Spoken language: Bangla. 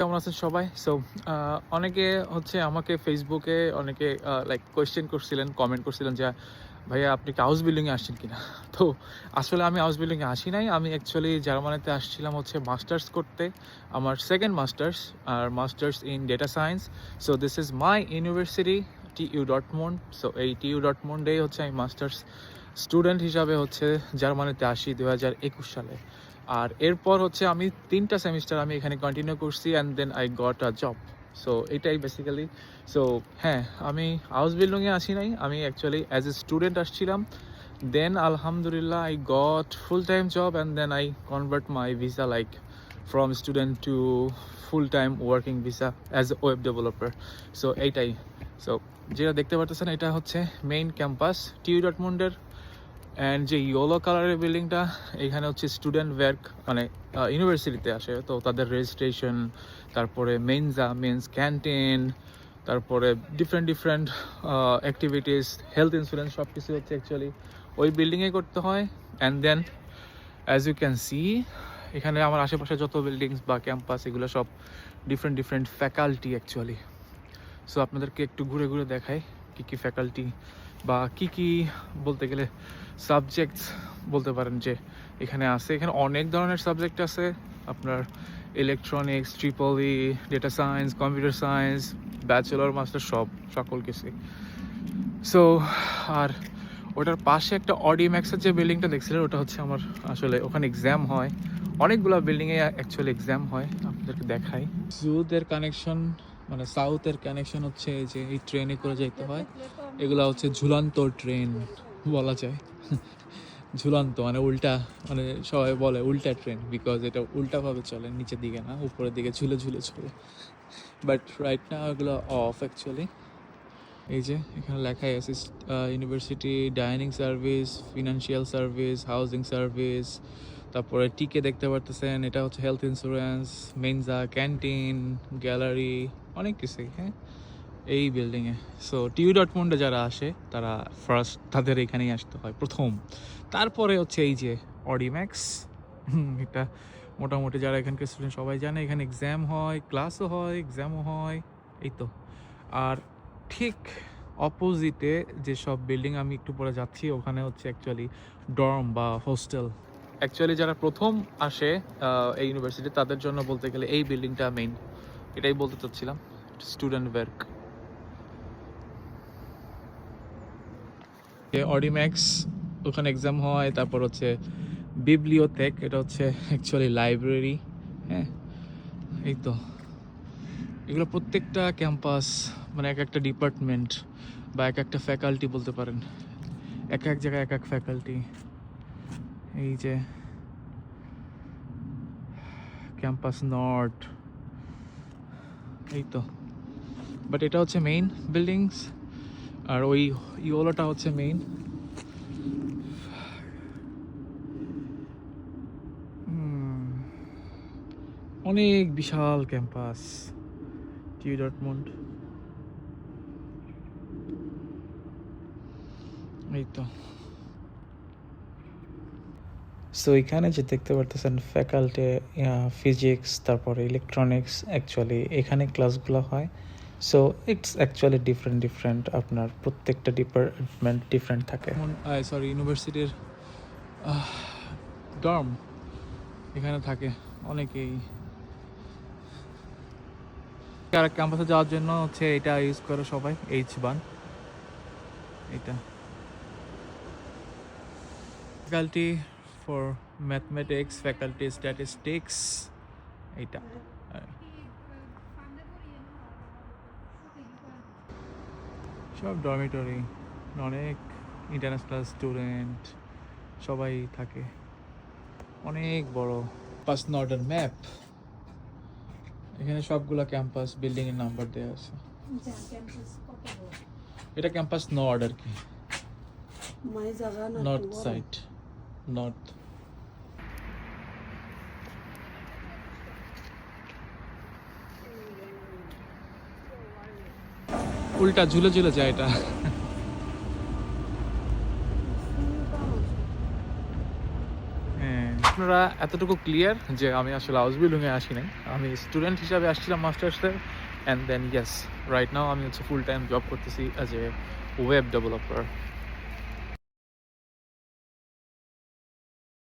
কেমন আছেন সবাই? সো অনেকে হচ্ছে আমাকে ফেসবুকে অনেকে লাইক কোয়েশ্চেন করছিলেন কমেন্ট করছিলেন যে, ভাইয়া, আপনি কি হাউস বিল্ডিংয়ে আসছেন কিনা? তো আসলে আমি হাউস বিল্ডিংয়ে আসি নাই। আমি অ্যাকচুয়ালি জার্মানিতে আসছিলাম হচ্ছে মাস্টার্স করতে, আমার second masters R masters in data science so this is my university T U dot Dortmund so এই টি ইউ ডট ডটমন্ডেই হচ্ছে আমি মাস্টার্স স্টুডেন্ট হিসাবে হচ্ছে জার্মানিতে আসি দু সালে। আর এরপর হচ্ছে আমি তিনটা সেমিস্টার আমি এখানে কন্টিনিউ করছি and then I got a job so এটাই বেসিক্যালি সো হ্যাঁ আমি হাউস বিল্ডিংয়ে আসি নাই। আমি অ্যাকচুয়ালি অ্যাজ এ স্টুডেন্ট আসছিলাম। দেন আলহামদুলিল্লাহ I got full time job and then I convert my visa like from student to full time working visa as a web developer so এইটাই। সো যেটা দেখতে পারতেছেন, এটা হচ্ছে মেইন ক্যাম্পাস টিউ ডটমন্ডের অ্যান্ড যে ইয়েলো কালারের বিল্ডিংটা এখানে হচ্ছে স্টুডেন্ট ওয়ার্ক মানে ইউনিভার্সিটিতে আসে। তো তাদের রেজিস্ট্রেশন তারপরে মেনজা মেন্স ক্যান্টিন তারপরে different different activities health insurance সব কিছু হচ্ছে অ্যাকচুয়ালি ওই বিল্ডিংয়ে করতে হয়। And then as you can see এখানে আমার আশেপাশে যত বিল্ডিংস বা ক্যাম্পাস এগুলো সব different different faculty actually so আপনাদেরকে একটু ঘুরে ঘুরে দেখাই কী কী ফ্যাকাল্টি বা কি কি বলতে গেলে সাবজেক্টস বলতে পারেন যে এখানে আছে। এখানে অনেক ধরনের সাবজেক্ট আছে। আপনার electronics triple data science computer science bachelor master সব, সকল কিছুই। সো আর ওটার পাশে একটা অডি ম্যাক্সের যে বিল্ডিংটা দেখছিলেন, ওটা হচ্ছে আমার আসলে ওখানে এক্সাম হয়। অনেকগুলো বিল্ডিংয়ে অ্যাকচুয়ালি এক্সাম হয়। আপনাদেরকে দেখাই। জুদের কানেকশন মানে সাউথের কানেকশন হচ্ছে যে এই ট্রেনে করে যেতে হয়। এগুলা হচ্ছে ঝুলন্ত ট্রেন বলা যায়। ঝুলন্ত মানে উল্টা মানে সবাই বলে উল্টা ট্রেন বিকজ এটা উল্টাভাবে চলে, নিচের দিকে না, উপরের দিকে ঝুলে ঝুলে চলে। বাট রাইট না এগুলো অফ অ্যাকচুয়ালি এই যে এখানে লেখাই আছে university dining service financial service housing service তারপরে টিকে দেখতে পারতেছেন, এটা হচ্ছে health insurance Mensa canteen gallery অনেক কিছুই হ্যাঁ? এই বিল্ডিংয়ে সো টিউ ডটমন্ডে যারা আসে, তারা ফার্স্ট তাদের এখানেই আসতে হয়, প্রথম। তারপরে হচ্ছে এই যে অডিম্যাক্স এটা মোটামুটি যারা এখানকার স্টুডেন্ট সবাই জানে, এখানে এক্সাম হয় ক্লাসও হয় এক্সামও হয়, এই তো। আর ঠিক অপোজিটে যেসব বিল্ডিং আমি একটু পরে যাচ্ছি, ওখানে হচ্ছে অ্যাকচুয়ালি ডর্ম বা হোস্টেল অ্যাকচুয়ালি যারা প্রথম আসে এই ইউনিভার্সিটি তাদের জন্য বলতে গেলে এই বিল্ডিংটা মেইন এটাই বলতে চাচ্ছিলাম স্টুডেন্ট ওয়ার্ক অডিম্যাক্স ওখানে এক্সাম হয়, তারপর হচ্ছে বিবলিওটেক এটা হচ্ছে অ্যাকচুয়ালি লাইব্রেরি হ্যাঁ এই তো। এগুলো প্রত্যেকটা ক্যাম্পাস মানে এক একটা ডিপার্টমেন্ট বা এক একটা ফ্যাকাল্টি বলতে পারেন। এক এক জায়গায় এক এক ফ্যাকাল্টি এই যে ক্যাম্পাস নর্থ এই তো। বাট এটা হচ্ছে মেইন বিল্ডিংস আর ওই ইওলোটা হচ্ছে মেইন অনেক বিশাল ক্যাম্পাস টিউ এই তো। সো এখানে যে দেখতে পারতেছেন ফ্যাকাল্টি ফিজিক্স তারপরে ইলেকট্রনিক্স অ্যাকচুয়ালি এখানে ক্লাসগুলো হয়। So it's actually different different আপনার প্রত্যেকটা ডিপার্টমেন্ট ডিফারেন্ট থাকে। সরি ইউনিভার্সিটির ডর্ম এখানে থাকে অনেকেই। আর ক্যাম্পাসে যাওয়ার জন্য হচ্ছে এটা ইউজ করে সবাই এইচ বান এটা। Faculty for mathematics faculty statistics এইটা। সব ডরমিটরি অনেক ইন্টারন্যাশনাল স্টুডেন্ট সবাই থাকে। অনেক বড়। পাস নর্ডার ম্যাপ এখানে সবগুলা ক্যাম্পাস বিল্ডিং এর নাম্বার দেওয়া আছে। এটা ক্যাম্পাস নর্ড আর কি। নর্থ সাইড নর্থ উল্টা ঝুলে ঝুলে যায় এটা। হ্যাঁ আপনারা এতটুকু ক্লিয়ার যে আমি আসলে হাউস বিল্ডিংয়ে আসি নাই। আমি স্টুডেন্ট হিসাবে আসছিলাম মাস্টার্সের and then yes right now আমি হচ্ছে ফুল টাইম জব করতেছি অ্যাজ এ ওয়েব ডেভেলপার